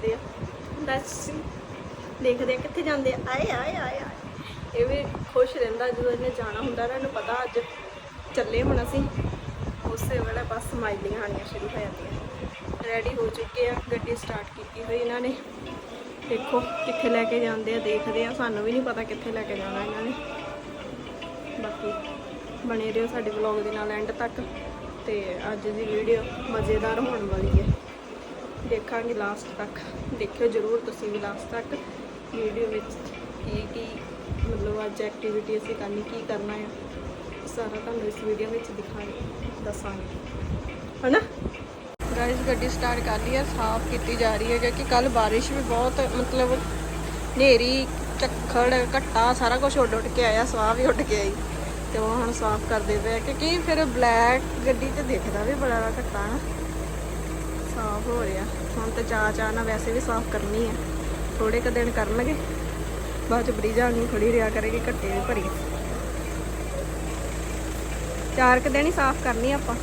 ਜਾਂਦੇ ਆ। ਦੱਸ ਦੇਖਦੇ ਆ ਕਿੱਥੇ ਜਾਂਦੇ ਆ। ਆਏ ਆਏ ਆਏ ਆਏ। ਇਹ ਵੀ ਖੁਸ਼ ਰਹਿੰਦਾ ਜਦੋਂ ਇਹਨੇ ਜਾਣਾ ਹੁੰਦਾ ਨਾ ਇਹਨੂੰ ਪਤਾ ਅੱਜ ਚੱਲੇ ਹੁਣ ਅਸੀਂ। ਉਸੇ ਵੇਲੇ ਬਸ ਸਮਾਈਲੀਆਂ ਆਣੀਆਂ ਸ਼ੁਰੂ ਹੋ ਜਾਂਦੀਆਂ। ਰੈਡੀ ਹੋ ਚੁੱਕੇ ਆ। ਗੱਡੀ ਸਟਾਰਟ ਕੀਤੀ ਹੋਈ ਇਹਨਾਂ ਨੇ। ਦੇਖੋ ਕਿੱਥੇ ਲੈ ਕੇ ਜਾਂਦੇ ਆ, ਦੇਖਦੇ ਆ। ਸਾਨੂੰ ਵੀ ਨਹੀਂ ਪਤਾ ਕਿੱਥੇ ਲੈ ਕੇ ਜਾਣਾ ਇਹਨਾਂ ਨੇ। ਬਾਕੀ ਬਣੇ ਰਹੋ ਸਾਡੇ ਵਲੌਗ ਦੇ ਨਾਲ ਐਂਡ ਤੱਕ। ਤੇ ਅੱਜ ਦੀ ਵੀਡੀਓ ਮਜ਼ੇਦਾਰ ਹੋਣ ਵਾਲੀ ਹੈ। ਦੇਖਾਂਗੇ ਲਾਸਟ ਤੱਕ। ਦੇਖਿਓ ਜਰੂਰ ਤੁਸੀਂ ਵੀ ਲਾਸਟ ਤੱਕ ਵੀਡੀਓ ਵਿੱਚ ਕੀ ਕੀ ਮਤਲਬ ਅੱਜ ਐਕਟੀਵਿਟੀ ਅਸੀਂ ਕਰਨੀ ਕੀ ਕਰਨਾ ਹੈ ਸਾਰਾ ਤੁਹਾਨੂੰ ਇਸ ਵੀਡੀਓ ਵਿੱਚ ਦਿਖਾਂਗੇ, ਦੱਸਾਂਗੇ। ਹਨਾ? ਗਾਇਸ ਗੱਡੀ ਸਟਾਰਟ ਕਰ ਲਈ ਹੈ ਸਾਫ਼ ਕੀਤੀ ਜਾ ਰਹੀ ਹੈ ਕਿਉਂਕਿ ਕੱਲ ਬਾਰਿਸ਼ ਵੀ ਬਹੁਤ, ਮਤਲਬ ਹਨੇਰੀ, ਝੱਖੜ, ਘੱਟਾ, ਸਾਰਾ ਕੁਝ ਉੱਡ ਉੱਡ ਕੇ ਆਇਆ, ਸਵਾਹ ਵੀ ਉੱਡ ਕੇ ਆਈ। ਤੇ ਉਹ ਹੁਣ ਸਾਫ਼ ਕਰਦੇ ਪਏ ਕਿਉਂਕਿ ਫਿਰ ਬਲੈਕ ਗੱਡੀ 'ਚ ਦਿਖਦਾ ਵੀ ਬੜਾ ਵਾ ਘੱਟਾ ਨਾ। ਸਾਫ਼ ਹੋ ਰਿਹਾ। ਹੁਣ ਤਾਂ ਚਾਹ ਚਾਹ ਨਾਲ ਵੈਸੇ ਵੀ ਸਾਫ਼ ਕਰਨੀ ਹੈ ਥੋੜੇ ਕ ਦਿਨ ਕਰ ਲਗੇ ਬਾਅਦ ਚ ਬਰੀਜਾ ਨੂੰ ਖੜੀ ਰਿਆ ਕਰੇਗੀ ਘੱਟੇ ਵੀ ਭਰੀ। ਚਾਰ ਕ ਦਿਨ ਹੀ ਸਾਫ਼ ਕਰਨੀ ਆਪਾਂ।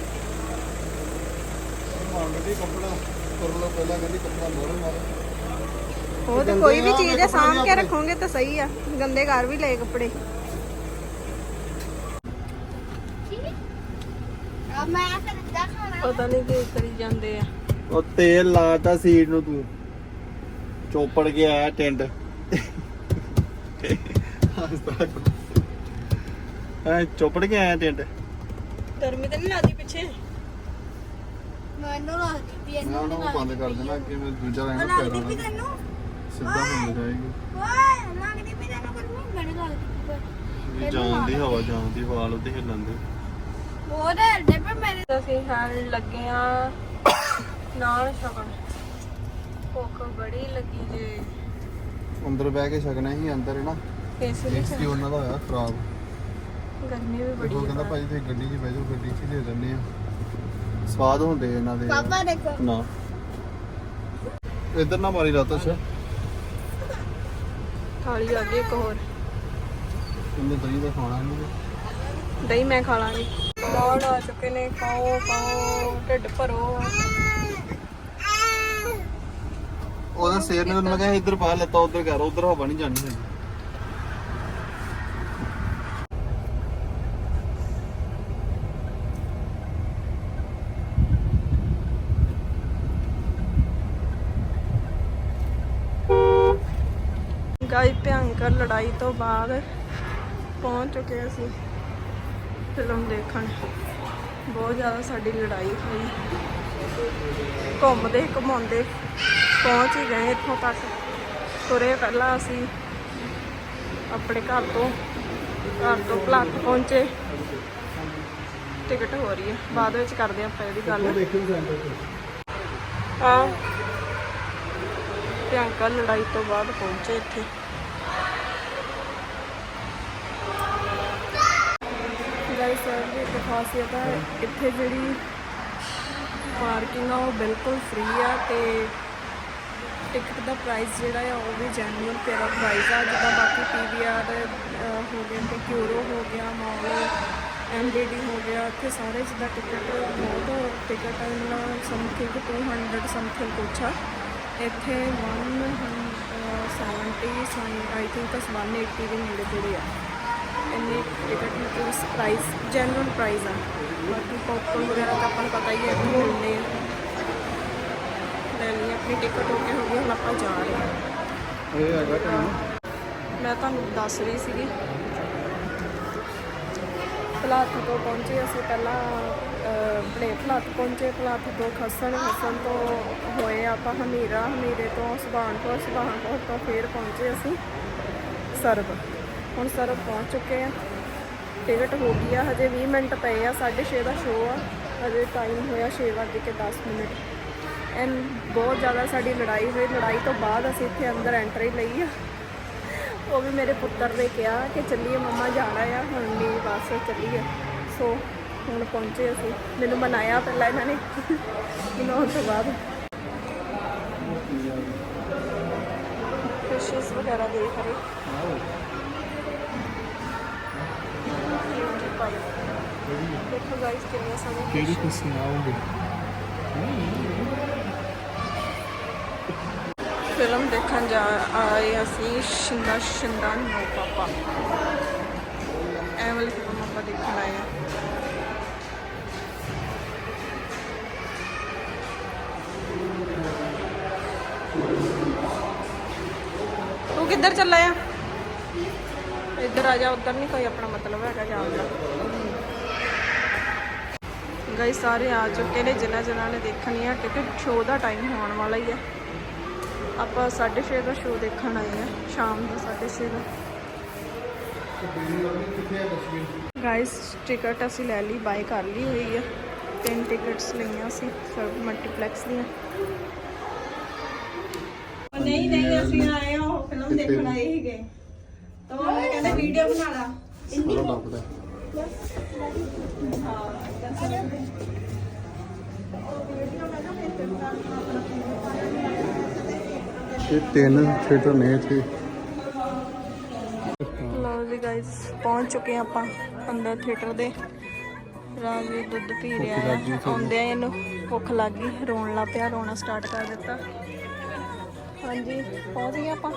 ਮੰਗਦੀ ਤੇ ਕੋਈ ਵੀ ਚੀਜ਼ ਹੈ ਸਾਂਭ ਕੇ ਰੱਖੋਗੇ ਤਾਂ ਸਹੀ ਆ। ਗੰਦੇ ਘਰ ਵੀ ਲਏ ਕੱਪੜੇ। ਪਤਾ ਨਹੀਂ ਕੀ ਕਰੀ ਜਾਂਦੇ ਆ। ਉਹ ਤੇਲ ਲਾਤਾ ਸੀਟ ਨੂੰ ਤੂੰ। ਚੋਪੜ ਕੇ ਆਇਆ ਟਿੰਡ। ਹਾਂ ਚੋਪੜ ਕੇ ਆਇਆ ਟਿੰਡ। ਗਰਮੀ ਤਾਂ ਨਹੀਂ ਲੱਗਦੀ ਪਿੱਛੇ? ਮੈਨੂੰ ਲੱਗਦੀ ਵੀ ਨੂੰ ਨਾ ਬੰਦ ਕਰ ਦੇਣਾ ਕਿ ਦੂਜਾ ਰੰਗ ਪੈਰਾਂ ਲੱਗਦੀ ਸਿੱਧਾ ਹੋ ਜਾਏਗੀ। ਓਏ ਲੱਗਦੀ ਵੀ ਤੈਨੂੰ ਗਰਮੀ ਬਣ ਲੱਗਦੀ ਵੀ ਜਾਣ ਦੀ। ਹਵਾ ਅੰਦਰ ਬਹਿ ਕੇ ਛਕਣਾ ਹੀ ਅੰਦਰ ਹੈ ਨਾ। ਇਸ ਲਈ ਏਸੀ ਉਹਨਾਂ ਹੋਇਆ ਖਰਾਬ। ਗਰਮੀ ਵੀ ਬੜੀ ਉਹ ਕਹਿੰਦਾ ਭਾਈ ਤੁਸੀਂ ਗੱਡੀ 'ਚ ਬਹਿ ਜਾਓ ਗੱਡੀ 'ਚ ਦੇ ਦਿੰਦੇ ਆ। ਸਵਾਦ ਹੁੰਦੇ ਇਹਨਾਂ ਦੇ। ਪਾਪਾ ਦੇਖੋ। ਨਾ। ਇਧਰ ਨਾ ਮਾਰੀ ਲਾਤਾ ਥਾਲੀ ਆ ਗਈ ਇੱਕ ਹੋਰ। ਇਹਨੇ ਦਹੀਂ ਦਾ ਖਾਣਾ ਨਹੀਂ। ਦਹੀਂ ਮੈਂ ਖਾ ਲਾਂਗੀ। ਬਾੜ ਆ ਚੁੱਕੇ ਨੇ ਖਾਓ ਖਾਓ ਢਿੱਡ ਭਰੋ। ਉਹਦਾ ਸਿਰ ਨੇ ਮੈਂ ਕਿਹਾ ਇੱਧਰ ਪਾ ਲੱਤਾ, ਉੱਧਰ ਕਰ, ਉੱਧਰ ਹਵਾ ਨਹੀਂ ਜਾਣੀ ਹੈਗੀ। ਗਾਈ ਭਿਆਨਕ ਲੜਾਈ ਤੋਂ ਬਾਅਦ ਪਹੁੰਚ ਚੁੱਕੇ ਅਸੀਂ ਫਿਲਮ ਦੇਖਣ। ਬਹੁਤ ਜ਼ਿਆਦਾ ਸਾਡੀ ਲੜਾਈ ਹੋਈ। ਘੁੰਮਦੇ ਘੁਮਾਉਂਦੇ ਪਹੁੰਚ ਹੀ ਗਏ ਇੱਥੋਂ ਤੱਕ। ਤੁਰੇ ਪਹਿਲਾਂ ਅਸੀਂ ਆਪਣੇ ਘਰ ਤੋਂ ਘਰ ਤੋਂ ਭਲਾਕ ਪਹੁੰਚੇ। ਟਿਕਟ ਹੋ ਰਹੀ ਹੈ। ਬਾਅਦ ਵਿੱਚ ਕਰਦੇ ਆਪਾਂ ਇਹਦੀ ਗੱਲ। ਸੈਂਟਰ ਤੇ। ਆ ਭਿਆਨਕ ਲੜਾਈ ਤੋਂ ਬਾਅਦ ਪਹੁੰਚੇ ਇੱਥੇ। ਗਾਇਸ ਦੀ ਇੱਕ ਖਾਸੀਅਤ ਹੈ ਇੱਥੇ ਜਿਹੜੀ ਪਾਰਕਿੰਗ ਆ ਉਹ ਬਿਲਕੁਲ ਫ੍ਰੀ ਆ ਤੇ ਟਿਕਟ ਦਾ ਪ੍ਰਾਈਸ ਜਿਹੜਾ ਆ ਉਹ ਵੀ ਜੈਨੂਅਨ ਤੇਰਾ ਪ੍ਰਾਈਸ ਆ। ਜਿੱਦਾਂ ਬਾਕੀ ਪੀਵੀਆਰ ਹੋ ਗਿਆ ਤੇ ਕਿਊਰੋ ਹੋ ਗਿਆ ਮਾਲ ਐਮਡੀਡੀ ਹੋ ਗਿਆ, ਇੱਥੇ ਸਾਰੇ ਜਿੱਦਾਂ ਟਿਕਟ ਬਹੁਤ ਟਿਕਟ ਮਤਲਬ ਸਮਥਿੰਗ 200 ਸਮਥਿੰਗ ਕੁਛ ਆ। ਇੱਥੇ 170 ਆਈ ਥਿੰਕ 180 ਦੇ ਨੇੜੇ ਤੇੜੇ ਆ। ਇੰਨੇ ਟਿਕਟ ਮਤਲਬ ਪ੍ਰਾਈਸ ਜੈਨੂਅਨ ਪ੍ਰਾਈਸ ਆ। ਬਾਕੀ ਪੌਪਕੌਰਨ ਵਗੈਰਾ ਤਾਂ ਆਪਾਂ ਨੂੰ ਪਤਾ ਹੀ ਹੈ ਇੱਥੇ ਮਿਲਦੇ ਆ। ਆਪਣੀ ਟਿਕਟ ਹੋ ਕੇ ਹੋ ਗਈ ਹੁਣ ਆਪਾਂ ਜਾ ਰਹੇ ਹਾਂ। ਇਹ ਹੈਗਾ ਟਾਈਮ। ਮੈਂ ਤੁਹਾਨੂੰ ਦੱਸ ਰਹੀ ਸੀਗੀ। ਪਲਾਥ ਤੋਂ ਪਹੁੰਚੇ ਅਸੀਂ ਪਹਿਲਾਂ ਬਲੇ ਪਲਾਥ ਪਹੁੰਚੇ ਪਲਾਥ ਤੋਂ ਖਸਣ ਖਸਣ ਤੋਂ ਹੋਏ ਆਪਾਂ ਹਮੀਰਾ ਹਮੀਰੇ ਤੋਂ ਸੁਭਾਨਪੁਰ ਸੁਭਾਨਪੁਰ ਤੋਂ ਫੇਰ ਪਹੁੰਚੇ ਅਸੀਂ ਸਰਬ। ਹੁਣ ਸਰਬ ਪਹੁੰਚ ਚੁੱਕੇ ਆ ਟਿਕਟ ਹੋ ਗਈ ਆ ਹਜੇ 20 ਮਿੰਟ ਪਏ ਆ 6:30 ਦਾ ਸ਼ੋਅ ਆ। ਹਜੇ ਟਾਈਮ ਹੋਇਆ 6:10 ਮਿੰਟ। ਐਨ ਬਹੁਤ ਜ਼ਿਆਦਾ ਸਾਡੀ ਲੜਾਈ ਹੋਈ। ਲੜਾਈ ਤੋਂ ਬਾਅਦ ਅਸੀਂ ਇੱਥੇ ਅੰਦਰ ਐਂਟਰੀ ਲਈ ਆ। ਉਹ ਵੀ ਮੇਰੇ ਪੁੱਤਰ ਨੇ ਕਿਹਾ ਕਿ ਚੱਲੀਏ ਮੰਮਾ ਜਾਣਾ ਆ। ਹੁਣ ਨਹੀਂ ਬਸ ਚੱਲੀਏ। ਸੋ ਹੁਣ ਪਹੁੰਚੇ ਅਸੀਂ। ਮੈਨੂੰ ਮਨਾਇਆ ਪਹਿਲਾਂ ਇਹਨਾਂ ਨੇ। ਮਨਾਉਣ ਤੋਂ ਬਾਅਦ ਫਿਸ਼ਸ ਵਗੈਰਾ ਦੇਖ ਰਹੇ। ਦੇਖੋ ਗਾਇਸ ਕਿੰਨੀਆਂ ਸੋਹਣੀਆਂ ਕਿਹੜੀ ਖੁਸ਼ੀ ਆਉਂਗੀ ਫਿਲਮ ਦੇਖਣ ਜਾ ਆਏ ਅਸੀਂ ਸ਼ਿੰਦਾ ਸ਼ਿੰਦਾ ਨੋ ਪਾਪਾ। ਐ ਵਾਲੀ ਫਿਲਮ ਆਪਾਂ ਦੇਖਣ ਆਏ ਆ ਤੂੰ ਕਿੱਧਰ ਚੱਲਾ ਆ? ਇੱਧਰ ਆ ਜਾ, ਉੱਧਰ ਨਹੀਂ ਕੋਈ ਆਪਣਾ ਮਤਲਬ ਹੈਗਾ ਜਾਣ ਦਾ। ਗਈ ਸਾਰੇ ਆ ਚੁੱਕੇ ਨੇ ਜਿਨ੍ਹਾਂ ਜਿਨ੍ਹਾਂ ਨੇ ਦੇਖਣੀ ਆ ਟਿਕਟ ਸ਼ੋਅ ਦਾ ਟਾਈਮ ਹੋਣ ਵਾਲਾ ਹੀ ਹੈ ਆਪਾਂ 6:30 ਦਾ ਸ਼ੋਅ ਦੇਖਣ ਆਏ ਆ ਸ਼ਾਮ ਦਾ 6:30 ਦਾ। ਗਾਇਸ ਟਿਕਟ ਅਸੀਂ ਲੈ ਲਈ ਬਾਈ ਕਰ ਲਈ ਹੋਈ ਹੈ ਤਿੰਨ ਟਿਕਟਸ ਲਈਆਂ ਸੀ ਸਭ ਮਲਟੀਪਲੈਕਸ ਦੀਆਂ। ਨਹੀਂ ਨਹੀਂ ਅਸੀਂ ਆਏ ਆ ਉਹ ਫਿਲਮ ਦੇਖਣ ਆਏ ਸੀਗੇ। ਤਾਂ ਉਹ ਕਹਿੰਦੇ ਵੀਡੀਓ ਬਣਾ ਲਾ। ਸਾਰਾ ਲੱਭਦਾ ਇਹ ਤਿੰਨ ਥੀਏਟਰ ਨੇ ਇੱਥੇ। ਲਓ ਜੀ ਗਾਇਸ ਪਹੁੰਚ ਚੁੱਕੇ ਹਾਂ ਆਪਾਂ ਅੰਦਰ ਥੀਏਟਰ ਦੇ। ਰਾਜਵੀਰ ਦੁੱਧ ਪੀ ਰਿਹਾ ਹੈ। ਆਉਂਦੇ ਆ ਇਹਨੂੰ ਭੁੱਖ ਲੱਗ ਗਈ ਰੋਣ ਲੱਗ ਪਿਆ ਰੋਣਾ ਸਟਾਰਟ ਕਰ ਦਿੱਤਾ। ਹਾਂਜੀ ਪਹੁੰਚ ਗਏ ਆਪਾਂ।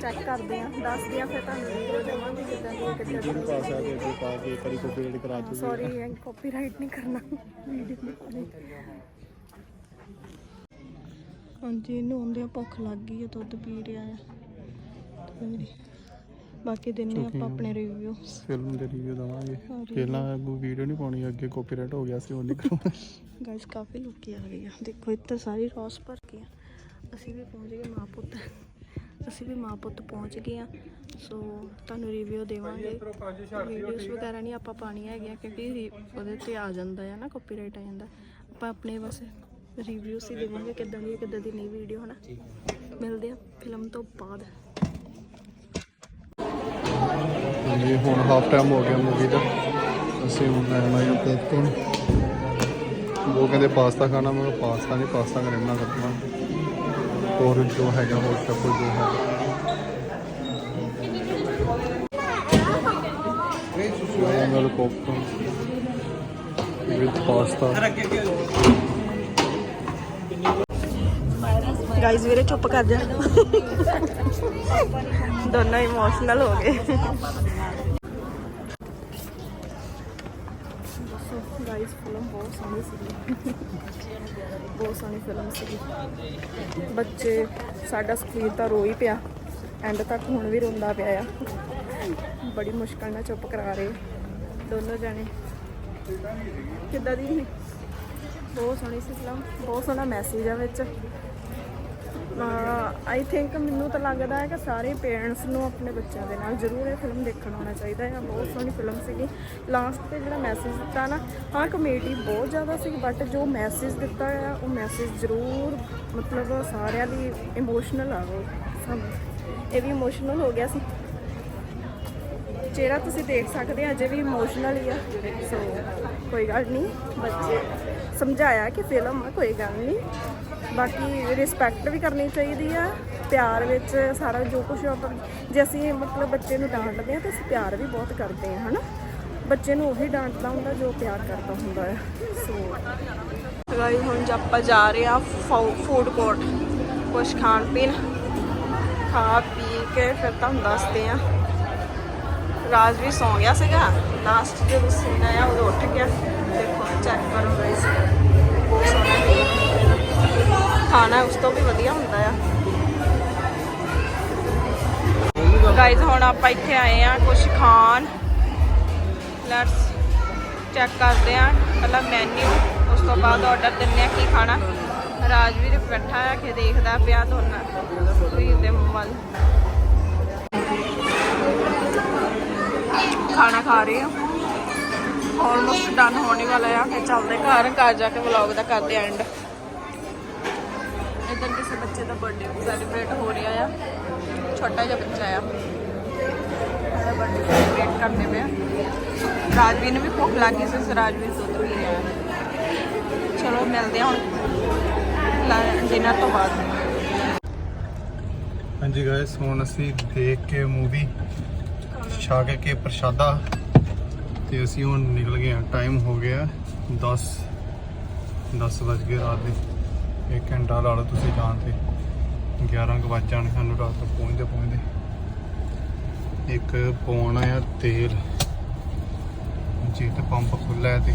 ਚੈੱਕ ਕਰਦੇ ਆ ਦੱਸਦੇ ਆ ਫਿਰ ਤੁਹਾਨੂੰ। ਵੀਡੀਓ ਦੇਵਾਂਗੇ ਕਿੱਦਾਂ ਦੀ ਕਿੱਦਾਂ ਦੀ ਪਾ ਸਕਦੇ ਅੱਗੇ ਪਾ ਕੇ ਕਰੀ ਕੋਪੀਰਾਈਟ ਕਰਾ ਚੁੱਕੇ ਸੌਰੀ ਕਾਪੀਰਾਈਟ ਨਹੀਂ ਕਰਨਾ ਵੀਡੀਓ ਹਾਂਜੀ ਇਹਨੂੰ ਆਉਂਦੇ ਭੁੱਖ ਲੱਗ ਗਈ ਹੈ ਦੁੱਧ ਪੀ ਰਿਹਾ ਹੈ ਤੇ ਬਾਕੀ ਦਿਨੇ ਆਪਾਂ ਆਪਣੇ ਰਿਵਿਊ ਫਿਲਮ ਦੇ ਰਿਵਿਊ ਦਵਾਂਗੇ। ਪਹਿਲਾਂ ਵੀਡੀਓ ਨਹੀਂ ਪਾਉਣੀ ਅੱਗੇ ਕਾਪੀਰਾਈਟ ਹੋ ਗਿਆ ਸੀ ਉਹ ਨਹੀਂ ਕਰਾਉਣਾ ਗਾਇਸ ਕਾਫੀ ਲੋਕੀ ਆ ਗਏ ਆ। ਦੇਖੋ ਇੱਥੇ ਸਾਰੀ ਰੌਸ ਭਰ ਗਈ ਆ। ਅਸੀਂ ਵੀ ਪਹੁੰਚ ਗਏ ਮਾਂ ਪੁੱਤ। ਅਸੀਂ ਵੀ ਮਾਂ ਪੁੱਤ ਪਹੁੰਚ ਗਏ ਆ। ਸੋ ਤੁਹਾਨੂੰ ਰਿਵਿਊ ਦੇਵਾਂਗੇ। ਵੀਡੀਓਜ਼ ਵਗੈਰਾ ਨਹੀਂ ਆਪਾਂ ਪਾਣੀਆਂ ਹੈਗੀਆਂ ਕਿਉਂਕਿ ਉਹਦੇ ਤੇ ਆ ਜਾਂਦਾ ਹੈ ਨਾ ਕਾਪੀਰਾਈਟ ਆ ਜਾਂਦਾ। ਆਪਾਂ ਆਪਣੇ ਬਸ ਰਿਵਿਊਸ ਹੀ ਦੇਵਾਂਗੇ ਕਿੱਦਾਂ ਦੀ ਹੈ ਕਿੱਦਾਂ ਦੀ ਨਹੀਂ ਵੀਡੀਓ ਹਨਾ? ਮਿਲਦੇ ਆ ਫਿਲਮ ਤੋਂ ਬਾਅਦ। ਇਹ ਹੁਣ ਹਾਫ ਟਾਈਮ ਹੋ ਗਿਆ ਮੂਵੀ ਦਾ। ਅਸੀਂ ਹੁਣ ਲੈਣ ਆਏ ਹਾਂ ਪੌਪਕੌਰਨ ਉਹ ਕਹਿੰਦੇ ਪਾਸਤਾ ਖਾਣਾ ਮੈਂ ਪਾਸਤਾ ਨਹੀਂ ਪਾਸਤਾ ਕਰਨਾ ਕਰਨਾ ਹੋਰ ਜੋ ਹੈਗਾ ਹੋਰ ਸਭ ਕੁਝ ਜੋ ਹੈ ਮੈਂ ਨਾਲ ਪੌਪਕੌਰਨ ਵਿਦ ਪਾਸਤਾ ਗਾਇਜ਼ ਵੀਰੇ ਚੁੱਪ ਕਰ ਜਾ। ਦੋਨੋਂ ਇਮੋਸ਼ਨਲ ਹੋ ਗਏ। ਗਾਇਜ਼ ਫਿਲਮ ਬਹੁਤ ਸੋਹਣੀ ਸੀ ਬਹੁਤ ਸੋਹਣੀ ਫਿਲਮ ਸੀ ਬੱਚੇ, ਸਾਡਾ ਸਕਰੀਨ ਤਾਂ ਰੋ ਹੀ ਪਿਆ। ਐਂਡ ਤੱਕ ਹੁਣ ਵੀ ਰੋਂਦਾ ਪਿਆ ਆ। ਬੜੀ ਮੁਸ਼ਕਲ ਨਾਲ ਚੁੱਪ ਕਰਾ ਰਹੇ। ਦੋਨੋਂ ਜਾਣੇ। ਕਿੱਦਾਂ ਦੀ ਬਹੁਤ ਸੋਹਣੀ ਸੀ ਫਿਲਮ ਬਹੁਤ ਸੋਹਣਾ ਮੈਸੇਜ ਆ ਵਿੱਚ। ਆਈ ਥਿੰਕ ਮੈਨੂੰ ਤਾਂ ਲੱਗਦਾ ਹੈ ਕਿ ਸਾਰੇ ਪੇਰੈਂਟਸ ਨੂੰ ਆਪਣੇ ਬੱਚਿਆਂ ਦੇ ਨਾਲ ਜ਼ਰੂਰ ਇਹ ਫਿਲਮ ਦੇਖਣ ਆਉਣਾ ਚਾਹੀਦਾ ਹੈ। ਬਹੁਤ ਸੋਹਣੀ ਫਿਲਮ ਸੀਗੀ। ਲਾਸਟ ਤੇ ਜਿਹੜਾ ਮੈਸੇਜ ਦਿੱਤਾ ਨਾ, ਹਾਂ ਕਮੇਡੀ ਬਹੁਤ ਜ਼ਿਆਦਾ ਸੀ ਬਟ ਜੋ ਮੈਸੇਜ ਦਿੱਤਾ ਆ ਉਹ ਮੈਸੇਜ ਜ਼ਰੂਰ ਮਤਲਬ ਸਾਰਿਆਂ ਲਈ ਇਮੋਸ਼ਨਲ ਆ ਉਹ ਸਭ ਇਹ ਵੀ ਇਮੋਸ਼ਨਲ ਹੋ ਗਿਆ ਸੀ। ਜਿਹੜਾ ਤੁਸੀਂ ਦੇਖ ਸਕਦੇ ਆ, ਅਜੇ ਵੀ ਇਮੋਸ਼ਨਲ ਹੀ ਆ। ਸੋ ਕੋਈ ਗੱਲ ਨਹੀਂ। ਬੱਚੇ ਸਮਝਾਇਆ ਕਿ ਫਿਲਮ ਆ, ਕੋਈ ਗੱਲ ਨਹੀਂ। ਬਾਕੀ ਰਿਸਪੈਕਟ ਵੀ ਕਰਨੀ ਚਾਹੀਦੀ ਆ, ਪਿਆਰ ਵਿੱਚ ਸਾਰਾ ਜੋ ਕੁਝ ਜੇ ਅਸੀਂ ਮਤਲਬ ਬੱਚੇ ਨੂੰ ਡਾਂਟਦੇ ਆ ਤਾਂ ਅਸੀਂ ਪਿਆਰ ਵੀ ਬਹੁਤ ਕਰਦੇ ਆ, ਹਨਾ? ਬੱਚੇ ਨੂੰ ਉਹੀ ਡਾਂਟਦਾ ਹੁੰਦਾ ਜੋ ਪਿਆਰ ਕਰਦਾ ਹੁੰਦਾ ਹੈ ਸੋ ਗਾਈ ਹੁਣ ਜੇ ਆਪਾਂ ਜਾ ਰਹੇ ਆ ਫੂਡ ਕੋਰਟ ਕੁਝ ਖਾਣ ਪੀਣ। ਖਾ ਪੀ ਕੇ ਫਿਰ ਤੁਹਾਨੂੰ ਦੱਸਦੇ ਆ। ਰਾਜ ਵੀ ਸੌਂ ਗਿਆ ਸੀਗਾ। ਲਾਸਟ ਜਦੋਂ ਸੀਨ ਆਇਆ ਉਦੋਂ ਉੱਠ ਗਿਆ। ਦੇਖੋ ਚੈੱਕ ਕਰੋ ਗਾਇਸ ਬਹੁਤ ਸੋਹਣਾ ਖਾਣਾ ਉਸ ਤੋਂ ਵੀ ਵਧੀਆ ਹੁੰਦਾ ਆ। ਗਾਇਸ ਹੁਣ ਆਪਾਂ ਇੱਥੇ ਆਏ ਆ ਕੁਝ ਖਾਣ। ਲੈਟਸ ਚੈੱਕ ਕਰਦੇ ਆ ਪਹਿਲਾਂ ਮੈਨੂ ਉਸ ਤੋਂ ਬਾਅਦ ਆਰਡਰ ਦਿੰਦੇ ਆ ਕੀ ਖਾਣਾ। ਰਾਜਵੀਰ ਬੈਠਾ ਆ ਕੇ ਦੇਖਦਾ ਪਿਆ ਦੋਨਾਂ ਵੀਰ ਦੇ ਵੱਲ ਖਾਣਾ ਖਾ ਰਹੇ ਆ ਆਲਮੋਸਟ ਡਨ ਹੋਣੇ ਵਾਲਾ ਆ, ਫਿਰ ਚੱਲਦੇ ਘਰ ਘਰ ਜਾ ਕੇ ਵਲੌਗ ਦਾ ਕਰਦੇ ਐਂਡ ਇਧਰ ਕਿਸੇ ਬੱਚੇ ਦਾ ਬਰਥਡੇ ਸੈਲੀਬ੍ਰੇਟ ਹੋ ਰਿਹਾ ਆ। ਛੋਟਾ ਜਿਹਾ ਬੱਚਾ ਆ। ਉਹਦਾ ਬਰਥਡੇ ਸੈਲੀਬ੍ਰੇਟ ਕਰਦੇ ਪਏ ਰਾਜਵੀਰ ਨੂੰ ਵੀ ਭੁੱਖ ਲੱਗ ਸੀ ਰਾਜਵੀਰ ਦੁੱਧ ਪੀ ਰਿਹਾ ਚਲੋ, ਮਿਲਦੇ ਆ ਹੁਣ ਡਿਨਰ ਤੋਂ ਬਾਅਦ। ਹਾਂਜੀ ਗਾਇਸ ਹੁਣ ਅਸੀਂ ਦੇਖ ਕੇ ਮੂਵੀ ਛਾ ਕੇ ਪ੍ਰਸ਼ਾਦਾ, ਤੇ ਅਸੀਂ ਹੁਣ ਨਿਕਲ ਗਏ ਹਾਂ। ਟਾਈਮ ਹੋ ਗਿਆ 10 10 ਵਜ ਗਏ ਰਾਤ ਦੇ। ਇੱਕ ਘੰਟਾ ਲਾ ਲਓ ਤੁਸੀਂ ਜਾਣ ਤੇ। 11 ਕੁ ਵੱਜ ਜਾਣ ਸਾਨੂੰ ਰਾਤ ਨੂੰ ਪਹੁੰਚਦੇ ਪਹੁੰਚਦੇ। ਇੱਕ ਪਾਉਣਾ ਆ ਤੇਲ। ਜੀ ਤੇ ਪੰਪ ਖੁੱਲਾ ਹੈ ਤੇ।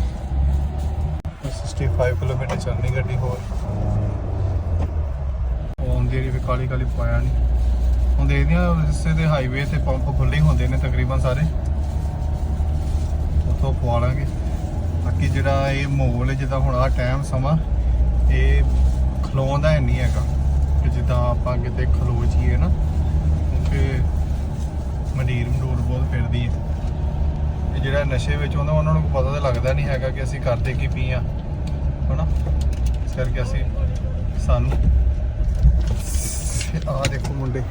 65 ਕਿਲੋਮੀਟਰ ਚੱਲਣੀ ਗੱਡੀ ਹੋਰ। ਆਉਂਦੀ ਰਹੀ ਵੀ ਕਾਲੀ ਕਾਲੀ ਪਾਇਆ ਨਹੀਂ ਹੁਣ ਦੇਖਦੇ ਆ ਹਿੱਸੇ ਦੇ ਹਾਈਵੇ ਤੇ ਪੰਪ ਖੁੱਲੇ ਹੀ ਹੁੰਦੇ ਨੇ ਤਕਰੀਬਨ ਸਾਰੇ। ਉੱਥੋਂ ਪਵਾ ਲਾਂਗੇ। ਬਾਕੀ ਜਿਹੜਾ ਇਹ ਮਾਹੌਲ ਹੈ, ਜਿੱਦਾਂ ਹੁਣ ਆ ਟਾਈਮ ਸਮਾਂ, ਇਹ ਖਲੋਣ ਦਾ ਹੈ ਨਹੀਂ ਹੈਗਾ ਕਿ ਜਿੱਦਾਂ ਆਪਾਂ ਕਿਤੇ ਖਲੋ ਜੀਏ ਨਾ ਕਿਉਂਕਿ ਮੰਡੀਰ ਮੰਡੂਰ ਬਹੁਤ ਫਿਰਦੀ ਹੈ। ਇਹ ਜਿਹੜਾ ਨਸ਼ੇ ਵਿੱਚ ਹੁੰਦਾ ਉਹਨਾਂ ਨੂੰ ਪਤਾ ਤਾਂ ਲੱਗਦਾ ਨਹੀਂ ਹੈਗਾ ਕਿ ਅਸੀਂ ਕਰਦੇ ਕੀ ਪੀ ਆ ਹਨਾ? ਇਸ ਕਰਕੇ ਅਸੀਂ ਸਾਨੂੰ ਆ ਦੇਖੋ ਮੁੰਡੇ।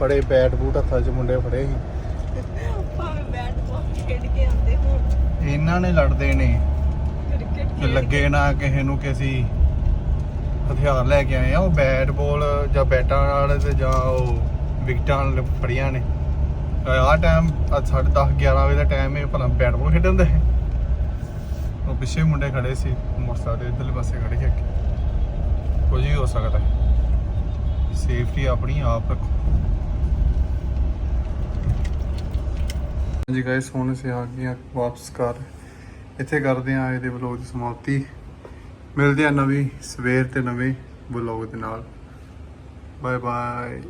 ਬੜੇ ਬੈਟ ਬੂਟ ਹੱਥਾਂ 'ਚ ਮੁੰਡੇ ਫੜੇ ਸੀ। ਭਾਵੇਂ ਬੈਟ ਬਾਲ ਖੇਡ ਕੇ ਆਉਂਦੇ ਹੁਣ। ਇਹਨਾਂ ਨੇ ਲੜਦੇ ਨੇ। ਲੱਗੇ ਨਾ ਕਿਸੇ ਨੂੰ ਕਿ ਅਸੀਂ ਹਥਿਆਰ ਲੈ ਕੇ ਆਏ ਆ, ਉਹ ਬੈਟ ਬਾਲ ਜਾਂ ਬੈਟਾਂ ਨਾਲ ਤੇ ਜਾਂ ਉਹ ਵਿਕਟਾਂ ਨਾਲ ਫੜੀਆਂ ਨੇ। ਆਹ ਟਾਈਮ ਸਾਢੇ 10 11 ਵਜੇ ਦਾ ਟਾਈਮ ਹੈ ਭਲਾ ਬੈਟ ਬਾਲ ਖੇਡਣ ਦੇ। ਉਹ ਪਿੱਛੇ ਮੁੰਡੇ ਖੜੇ ਸੀ, ਮੋਟਰਸਾਈਕਲ ਦੇ ਇਧਰਲੇ ਪਾਸੇ ਖੜੇ ਸੀ। ਅੱਗੇ ਕੁਝ ਵੀ ਹੋ ਸਕਦਾ। ਹੈ ਸੇਫਟੀ ਆਪਣੀ ਆਪ ਰੱਖੋ। ਜੀ ਗਾਇਸ ਹੁਣ ਅਸੀਂ ਆ ਗਏ ਹਾਂ ਵਾਪਸ ਘਰ। ਇੱਥੇ ਕਰਦੇ ਹਾਂ ਇਹਦੇ ਵਲੌਗ ਦੀ ਸਮਾਪਤੀ। ਮਿਲਦੇ ਹਾਂ ਨਵੀਂ ਸਵੇਰ ਤੇ ਨਵੇਂ ਵਲੌਗ ਦੇ ਨਾਲ। Bye bye